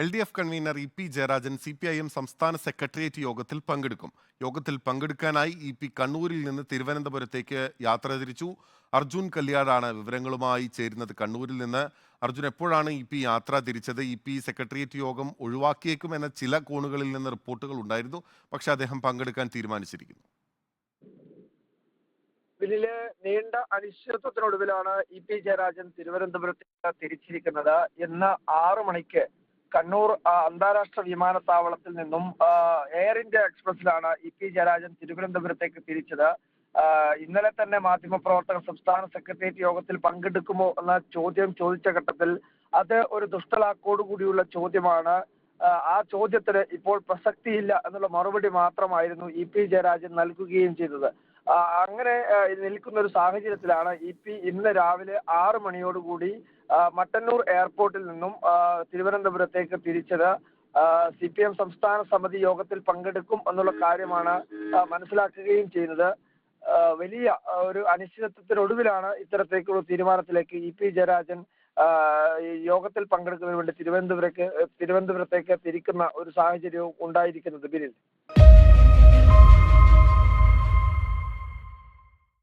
L D F convener E P Jayarajan C P I M സംസ്ഥാന secretariat യോഗത്തിൽ പങ്കെടുക്കും. യോഗത്തിൽ പങ്കെടുക്കാനായി ഇ പി കണ്ണൂരിൽ നിന്ന് തിരുവനന്തപുരത്തേക്ക് യാത്ര തിരിച്ചു. അർജുൻ കല്യാടാണ് വിവരങ്ങളുമായി ചേരുന്നത്. കണ്ണൂരിൽ നിന്ന് അർജുൻ എപ്പോഴാണ് ഇ പി യാത്ര തിരിച്ചത്? ഇ പി സെക്രട്ടേറിയറ്റ് യോഗം ഒഴിവാക്കിയേക്കുമെന്ന ചില കോണുകളിൽ നിന്ന് റിപ്പോർട്ടുകൾ ഉണ്ടായിരുന്നു. പക്ഷേ അദ്ദേഹം പങ്കെടുക്കാൻ തീരുമാനിച്ചിരിക്കുന്നു. ബില്ലിലെ നീണ്ട അനിശ്ചിതത്വത്തിനൊടുവിലാണ് ഇ പി ജയരാജൻ തിരുവനന്തപുരത്തേക്ക് തിരിച്ചിരിക്കുന്നത്. ഇന്ന് ആറു മണിക്ക് കണ്ണൂർ അന്താരാഷ്ട്ര വിമാനത്താവളത്തിൽ നിന്നും എയർ ഇന്ത്യ എക്സ്പ്രസിലാണ് ഇ പി ജയരാജൻ തിരുവനന്തപുരത്തേക്ക് തിരിച്ചത്. ഇന്നലെ തന്നെ മാധ്യമപ്രവർത്തകർ സംസ്ഥാന സെക്രട്ടേറിയറ്റ് യോഗത്തിൽ പങ്കെടുക്കുമോ എന്ന ചോദ്യം ചോദിച്ച ഘട്ടത്തിൽ അത് ഒരു ദുഷ്ടലാക്കോടുകൂടിയുള്ള ചോദ്യമാണ്. ആ, ചോദ്യത്തിന് ഇപ്പോൾ പ്രസക്തിയില്ല എന്നുള്ള മറുപടി മാത്രമായിരുന്നു ഇ പി ജയരാജൻ നൽകുകയും ചെയ്തത്. അങ്ങനെ നിൽക്കുന്ന ഒരു സാഹചര്യത്തിലാണ് ഇ പി ഇന്ന് രാവിലെ ആറ് മണിയോടുകൂടി മട്ടന്നൂർ എയർപോർട്ടിൽ നിന്നും തിരുവനന്തപുരത്തേക്ക് തിരിച്ചത് സി പി എം സംസ്ഥാന സമിതി യോഗത്തിൽ പങ്കെടുക്കും എന്നുള്ള കാര്യമാണ് മനസ്സിലാക്കുകയും ചെയ്യുന്നത്. വലിയ ഒരു അനിശ്ചിതത്വത്തിനൊടുവിലാണ് ഇത്തരത്തേക്കുള്ള തീരുമാനത്തിലേക്ക് ഇ പി ജയരാജൻ യോഗത്തിൽ പങ്കെടുക്കുന്നതിന് വേണ്ടി തിരുവനന്തപുരത്തേക്ക് തിരുവനന്തപുരത്തേക്ക് തിരിക്കുന്ന ഒരു സാഹചര്യവും ഉണ്ടായിരിക്കുന്നത് ബിനിൽ